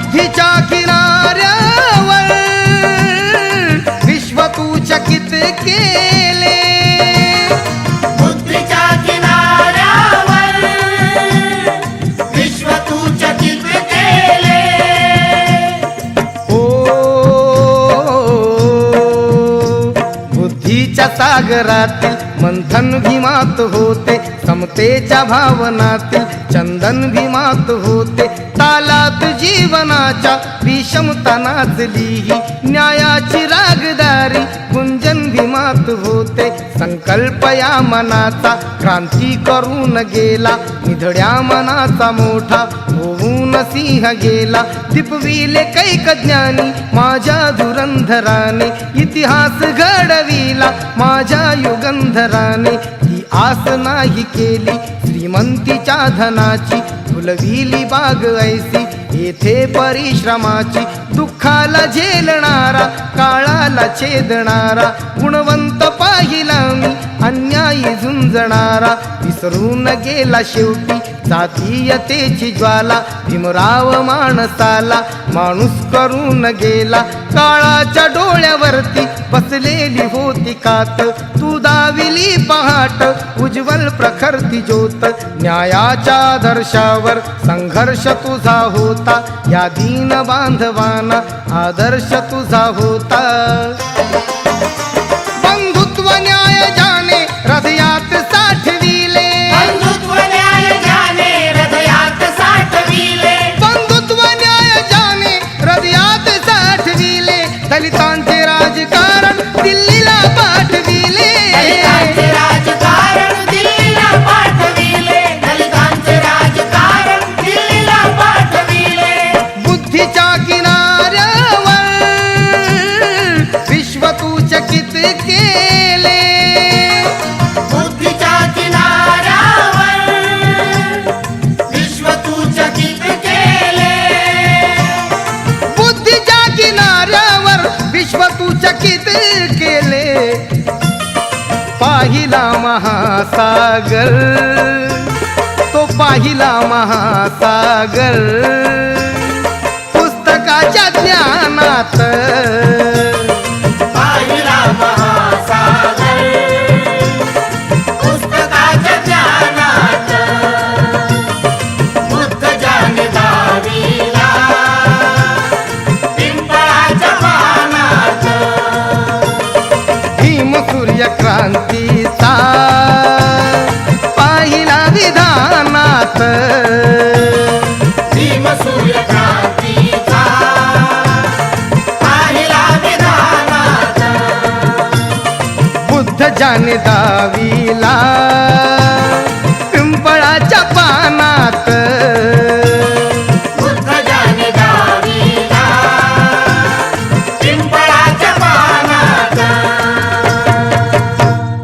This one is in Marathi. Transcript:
बुद्धीच्या किनाऱ्यावर विश्व तू चकित केले. बुद्धीच्या किनाऱ्यावर विश्व तू चकित केले. ओ बुद्धीच्या सागरातील मंथन भीमात होते. समतेच्या भावनातील चंदन भीमात होते. तालात जीवनाच्या विषमता नाचली न्यायाची रागदारी गुंजन भीमात होते. संकल्प या मनाचा क्रांती करून गेला. निधड्या मनाचा मोठा होऊन सिंह गेला. दिपविले कैक ज्ञानी माझ्या धुरंधराने. इतिहास घडविला माझ्या युगंधराने. आस नाही केली. श्रीमंतीच्या धनाची फुलविली बाग ऐसी. येथे परिश्रमाची दुःखाला झेलणारा काळाला छेदणारा गुणवंत पाहिला. मी अन्यायी झुंजणारा विसरून गेला शेवटी. जातीयतेची ज्वाला भीमराव माणसाला माणूस करून गेला. काळाच्या डोळ्यावरती बसलेली होती कात. तू दाविली पहाट उज्ज्वल प्रखरती ज्योत. न्यायाच्या आदर्शावर संघर्ष तुझा होता. या दीन बांधवाना आदर्श तुझा होता. तू केले. बुद्धीच्या किनाऱ्यावर विश्व तू चकित केले? पाहिला महासागर तो पाहिला महासागर. पुस्तकाच्या ज्ञानात सूर्यक्रांतीचा पाहिला विधानात भीम सूर्यक्रांतीचा पाहिला विधानात बुद्ध जाने दाविला